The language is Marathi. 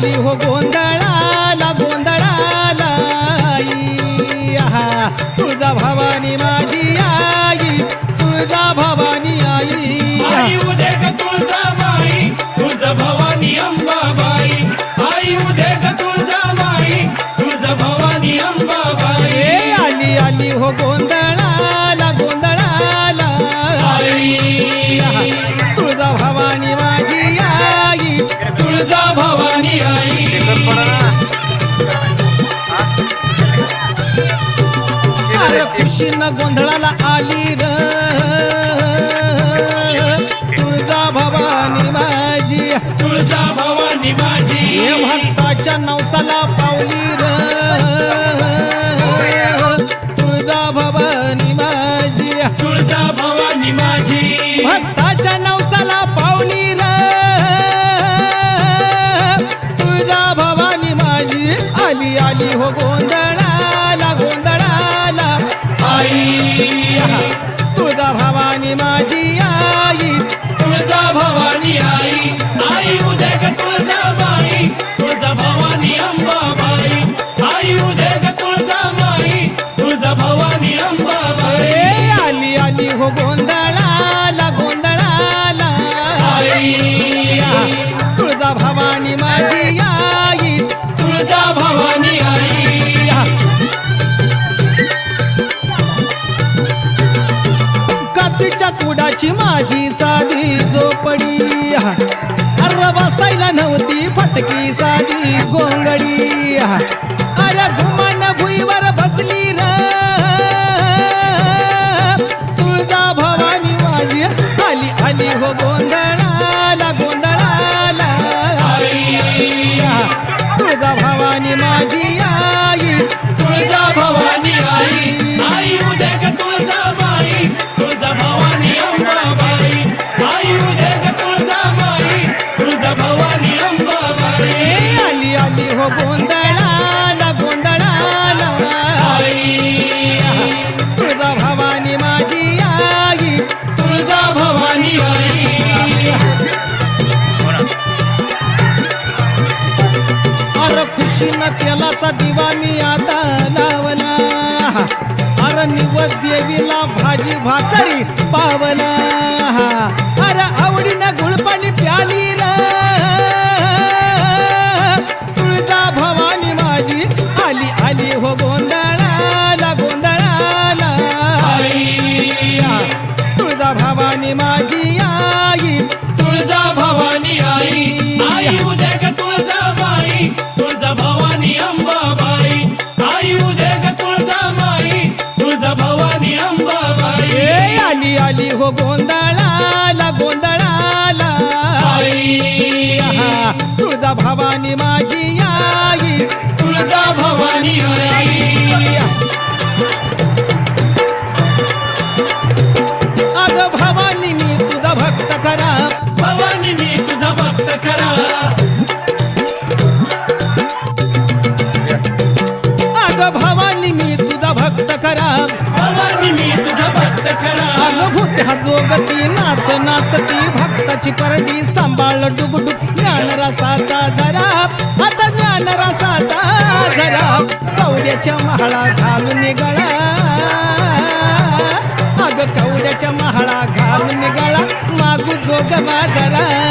हो गोंधळाला गोंधळाला आई? आहा तुळजा भवानी माझी आई तुळजा भा खुशीनं गोंधळाला आली र. तुळजा भवानी माझी. तुळजा भवानी माझी. हे भक्ताच्या नवसाला पावली र. तुळजा भवानी माझी. तुळजा भवानी माझी. भक्ताच्या नवसाला पावली र. तुळजा भवानी माझी. आली आली हो गोंधळाला तुळजा भवानी कातीच्या माझी साधी झोपडी. अरे बसायला नव्हती फटकी साधी गोंगडी. तेलाचा दिवा मी आता लावला अरे निवद देवीला भाजी भाकरी पावला अरे आवडीनं गुळपाणी प्याली र तुळजा भवानी माझी आली आली हो गोंधळाला गोंधळाला. तुळजा भवानी माझी गोंधळाला गोंधळाला. तुळजा भवानी माझी आई. तुळजा भवानी अग भवानी मी तुझा भक्त करा भवानी मी तुझा भक्त खरा. अग भवानी मी तुझा भक्त करा भवानी मी जोगती नाच नाचती भक्ताची करडी सांभाळ डुगडुग ज्ञान रसाचा जरा. आता ज्ञान रसाचा जरा. कवड्याच्या महाळा घालून गळा अग कवड्याच्या महाळा घालून गळा मागू जोग बाजारा